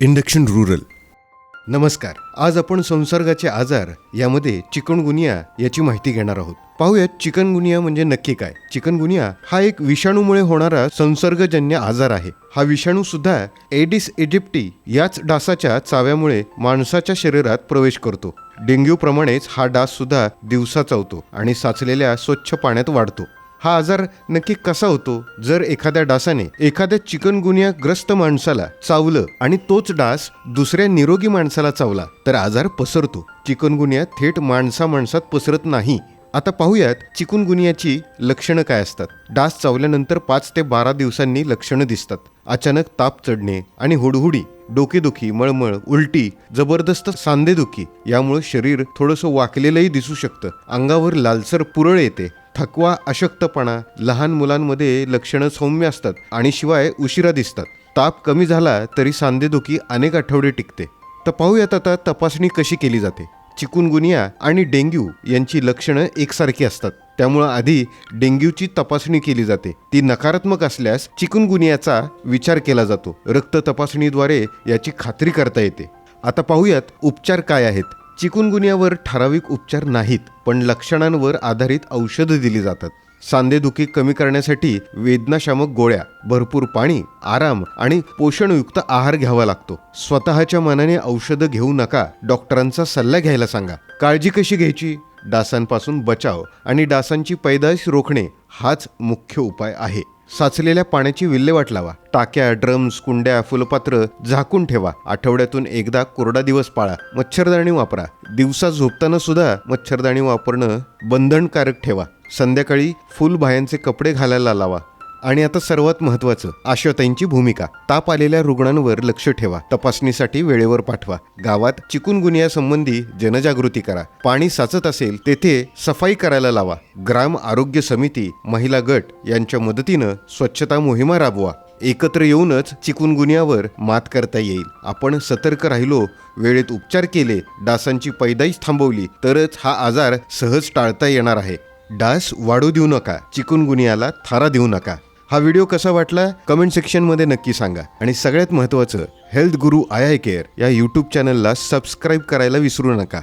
Induction rural. नमस्कार. आज आपण संसर्गाचे आजार यामध्ये चिकनगुनिया याची माहिती घेणार आहोत. पाहूयात चिकनगुनिया म्हणजे नक्की काय? चिकनगुनिया हा एक विषाणूमुळे होणारा संसर्गजन्य आजार आहे. हा विषाणू सुद्धा एडिस इजिप्टी याच डासाच्या चाव्यामुळे माणसाच्या शरीरात प्रवेश करतो. डेंग्यू प्रमाणेच हा डास सुद्धा दिवसा चावतो आणि साचलेल्या स्वच्छ पाण्यात वाढतो. हा आजार नक्की कसा होतो? जर एखाद्या डासाने एखाद्या चिकनगुनिया ग्रस्त माणसाला चावलं आणि तोच डास दुसऱ्या निरोगी माणसाला चावला तर आजार पसरतो. चिकनगुनिया थेट माणसा माणसात पसरत नाही. आता पाहूयात चिकुनगुनियाची लक्षणं काय असतात. डास चावल्यानंतर पाच ते बारा दिवसांनी लक्षणं दिसतात. अचानक ताप चढणे आणि हुडहुडी डोकेदुखी मळमळ उलटी जबरदस्त सांधेदुखी यामुळे शरीर थोडंसं वाकलेलंही दिसू शकतं. अंगावर लालसर पुरळ येते. थकवा अशक्तपणा लहान मुलांमध्ये लक्षणं सौम्य असतात आणि शिवाय उशिरा दिसतात. ताप कमी झाला तरी सांधेदुखी अनेक आठवडे टिकते. तर पाहूयात आता तपासणी कशी केली जाते. चिकुनगुनिया आणि डेंग्यू यांची लक्षणं एकसारखी असतात. त्यामुळं आधी डेंग्यूची तपासणी केली जाते. ती नकारात्मक असल्यास चिकुनगुनियाचा विचार केला जातो. रक्त तपासणीद्वारे याची खात्री करता येते. आता पाहूयात उपचार काय आहेत. चिकुनगुनियावर ठराविक उपचार नाहीत पण लक्षणांवर आधारित औषधं दिली जातात. सांधेदुखी कमी करण्यासाठी वेदनाशामक गोळ्या भरपूर पाणी आराम आणि पोषणयुक्त आहार घ्यावा लागतो. स्वतःच्या मनाने औषधं घेऊ नका डॉक्टरांचा सल्ला घ्यायला सांगा. काळजी कशी घ्यायची? डासांपासून बचाव आणि डासांची पैदाश रोखणे हाच मुख्य उपाय आहे. साचलेल्या पाण्याची विल्हेवाट लावा. टाक्या ड्रम्स कुंड्या फुलपात्र झाकून ठेवा. आठवड्यातून एकदा कोरडा दिवस पाळा. मच्छरदाणी वापरा. दिवसा झोपताना सुद्धा मच्छरदाणी वापरणं बंधनकारक ठेवा. संध्याकाळी फुलभायांचे कपडे घालायला लावा. आणि आता सर्वात महत्त्वाचं आशाताईंची भूमिका. ताप आलेल्या रुग्णांवर लक्ष ठेवा. तपासणीसाठी वेळेवर पाठवा. गावात चिकुनगुनिया संबंधी जनजागृती करा. पाणी साचत असेल तेथे सफाई करायला लावा. ग्राम आरोग्य समिती महिला गट यांच्या मदतीनं स्वच्छता मोहिमा राबवा. एकत्र येऊनच चिकुनगुन्यावर मात करता येईल. आपण सतर्क राहिलो वेळेत उपचार केले डासांची पैदाईश थांबवली तरच हा आजार सहज टाळता येणार आहे. डास वाढू देऊ नका. चिकुनगुनियाला थारा देऊ नका. हा व्हिडिओ कसा वाटला कमेंट सेक्शनमध्ये नक्की सांगा. आणि सगळ्यात महत्त्वाचं health guru eye eye care या यूट्यूब चॅनलला सबस्क्राईब करायला विसरू नका.